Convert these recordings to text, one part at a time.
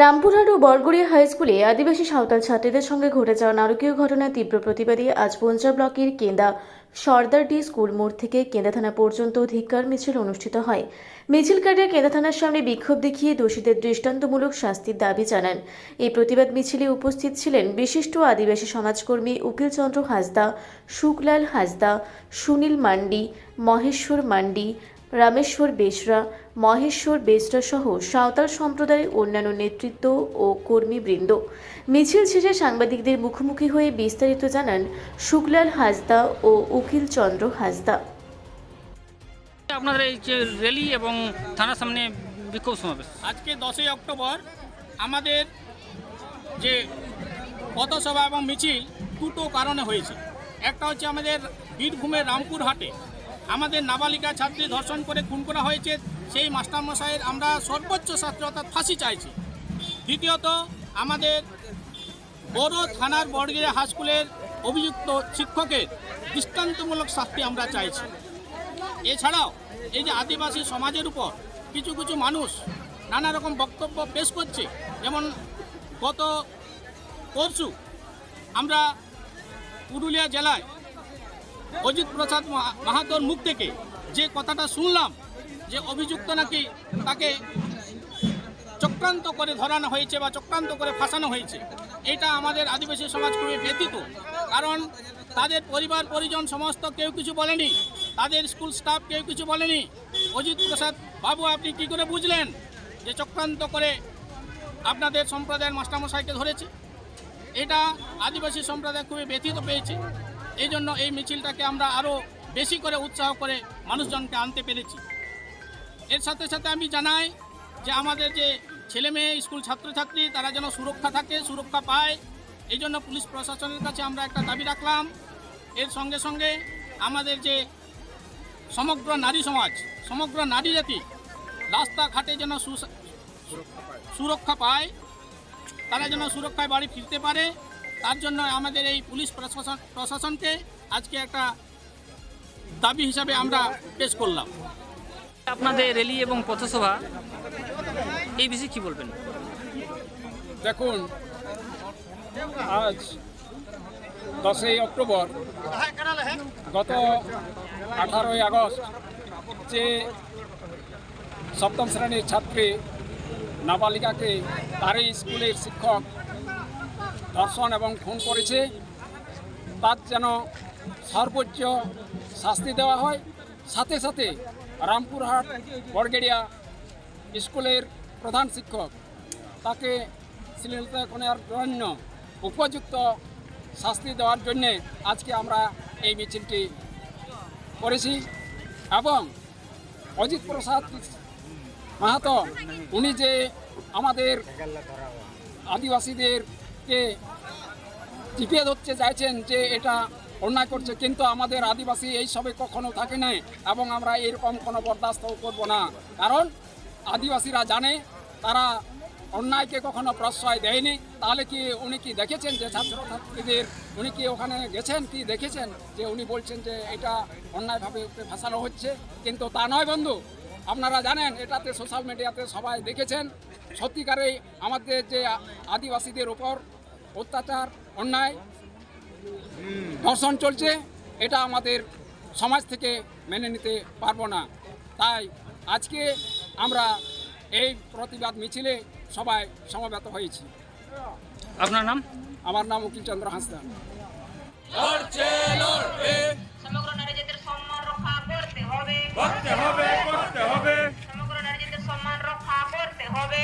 রামপুরহাট ও বরগড়িয়া high স্কুলে আদিবাসী সাঁওতাল ছাত্রীদের সঙ্গে ঘটে যাওয়া নারকীয় ঘটনার তীব্র প্রতিবাদী আজ পঞ্জাব ব্লকের কেন্দা সর্দারডি স্কুল মোড় থেকে কেন্দা থানা পর্যন্ত ধিক্কার মিছিল অনুষ্ঠিত হয়। মিছিলকারীরা কেন্দা থানার সামনে বিক্ষোভ দেখিয়ে দোষীদের দৃষ্টান্তমূলক শাস্তির দাবি জানান। এই প্রতিবাদ মিছিলে উপস্থিত ছিলেন বিশিষ্ট আদিবাসী সমাজকর্মী উকিলচন্দ্র হাসদা, শুকলাল হাসদা, সুনীল মান্ডি, মহেশ্বর মান্ডি রামেশ্বর বেসরা মহেশ্বর বেসরা সহ সাঁওতাল সম্প্রদায়ের অন্যান্য নেতৃত্ব ও কর্মীবৃন্দ। মিছিল শেষে সাংবাদিকদের মুখোমুখি হয়ে বিস্তারিত জানান শুকলাল হাসদা ও উকিল চন্দ্র হাসদা। আপনাদের এই যে র্যালি এবং থানার সামনে বিক্ষোভ সমাবেশ। আজকে দশই অক্টোবর আমাদের যে পথসভা এবং মিছিল দুটো কারণে হয়েছে। একটা হচ্ছে আমাদের বীরভূমের রামপুর হাটে আমাদের নাবালিকা ছাত্রী ধর্ষণ করে খুন করা হয়েছে, সেই মাস্টারমশাইয়ের আমরা সর্বোচ্চ শাস্তি, অর্থাৎ ফাঁসি চাইছি। দ্বিতীয়ত, আমাদের বড় থানার বড়গিরা হাইস্কুলের অভিযুক্ত শিক্ষকের দৃষ্টান্তমূলক শাস্তি আমরা চাইছি। এছাড়াও, এই যে আদিবাসী সমাজের উপর কিছু কিছু মানুষ নানা রকম বক্তব্য পেশ করছে, যেমন গত পরশু আমরা পুরুলিয়া জেলায় অজিত প্রসাদ মাহাতোর মুখ থেকে যে কথাটা শুনলাম, যে অভিযুক্ত নাকি তাকে চক্রান্ত করে ধরানো হয়েছে বা চক্রান্ত করে ফাঁসানো হয়েছে, এটা আমাদের আদিবাসী সমাজ খুবই ব্যতীত কারণ তাদের পরিবার, পরিজন সমস্ত কেউ কিছু বলেনি, তাদের স্কুল স্টাফ কেউ কিছু বলেনি। অজিত প্রসাদ বাবু, আপনি কি করে বুঝলেন যে চক্রান্ত করে আপনাদের সম্প্রদায়ের মাস্টারমশাইকে ধরেছে? এটা আদিবাসী সম্প্রদায় খুবই ব্যথিত পেয়েছে। এই জন্য এই মিছিলটাকে আমরা আরও বেশি করে উৎসাহ করে মানুষজনকে আনতে পেরেছি। এর সাথে সাথে আমি জানাই যে আমাদের যে ছেলে মেয়ে, স্কুল ছাত্রছাত্রী, তারা যেন সুরক্ষা থাকে, সুরক্ষা পায়, এই জন্য পুলিশ প্রশাসনের কাছে আমরা একটা দাবি রাখলাম। এর সঙ্গে সঙ্গে আমাদের যে সমগ্র নারী সমাজ, সমগ্র নারী জাতি রাস্তাঘাটে যেন সুরক্ষা পায়, তারা যেন সুরক্ষায় বাড়ি ফিরতে পারে তার জন্য আমাদের এই পুলিশ প্রশাসন প্রশাসনকে আজকে একটা দাবি হিসাবে আমরা পেশ করলাম। আপনাদের র্যালি এবং পথসভা এই বিষয়ে কি বলবেন? দেখুন আজ দশই অক্টোবর গত আঠারোই আগস্ট যে সপ্তম শ্রেণির ছাত্রী নাবালিকাকে তারই স্কুলের শিক্ষক ধর্ষণ এবং খুন করেছে, তার যেন সর্বোচ্চ শাস্তি দেওয়া হয়। সাথে সাথে রামপুরহাট বড়গেড়িয়া স্কুলের প্রধান শিক্ষক তাকে শ্লীলতা জন্য উপযুক্ত শাস্তি দেওয়ার জন্যে আজকে আমরা এই মিছিলটি করেছি এবং অজিত প্রসাদ মাহাতো, উনি যে আমাদের আদিবাসীদেরকে টিপিয়ে ধরতে চাইছেন যে এটা অন্যায় করছে, কিন্তু আমাদের আদিবাসী এই সবে কখনো থাকে নাই এবং আমরা এরকম কোনো বরদাস্ত করব না। কারণ আদিবাসীরা জানে, তারা অন্যায়কে কখনো প্রশ্রয় দেয়নি। তাহলে কি উনি কি দেখেছেন যে ছাত্রছাত্রীদের, উনি কি ওখানে গেছেন, কি দেখেছেন যে উনি বলছেন যে এটা অন্যায়ভাবে ফাঁসানো হচ্ছে? কিন্তু তা নয় বন্ধু, আপনারা জানেন, এটাতে সোশ্যাল মিডিয়াতে সবাই দেখেছেন। সত্যিকারেই আমাদের যে আদিবাসীদের ওপর অত্যাচার অন্যায়। ধর্ষণ চলছে এটা আমাদের সমাজ থেকে মেনে নিতে পারব না। তাই আজকে আমরা এই প্রতিবাদ মিছিলে সবাই সমবেত হয়েছি। আপনার নাম? আমার নাম উকিল চন্দ্র হাঁসদা সমগ্র নারী জাতির সম্মান রক্ষা করতে হবে। করতে হবে করতে হবে। সমগ্র নারী জাতির সম্মান রক্ষা করতে হবে।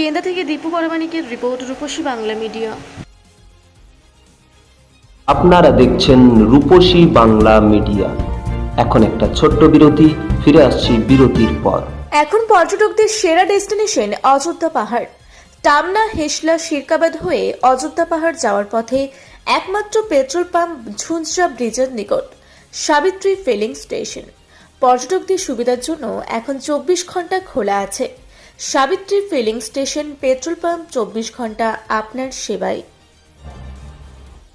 কেন্দা থেকে দীপু পরমাণিকের রিপোর্ট রূপসী বাংলা মিডিয়া। আপনারা দেখছেন রূপসী বাংলা মিডিয়া। এখন একটা ছোট্ট বিরতি ফিরে আসছি বিরতির পর। এখন পর্যটকদের সেরা ডেস্টিনেশন অযোধ্যা পাহাড়। টামনা হেসলা শিরকাবাদ হয়ে অযোধ্যা পাহাড় যাওয়ার পথে একমাত্র পেট্রোল পাম্প ঝুঞ্ঝরা ব্রিজের নিকট সাবিত্রী ফিলিং স্টেশন। পর্যটকদের সুবিধার জন্য এখন চব্বিশ ঘণ্টা খোলা আছে। Savitri filling station petrol pump চব্বিশ ঘণ্টা আপনার সেবায়।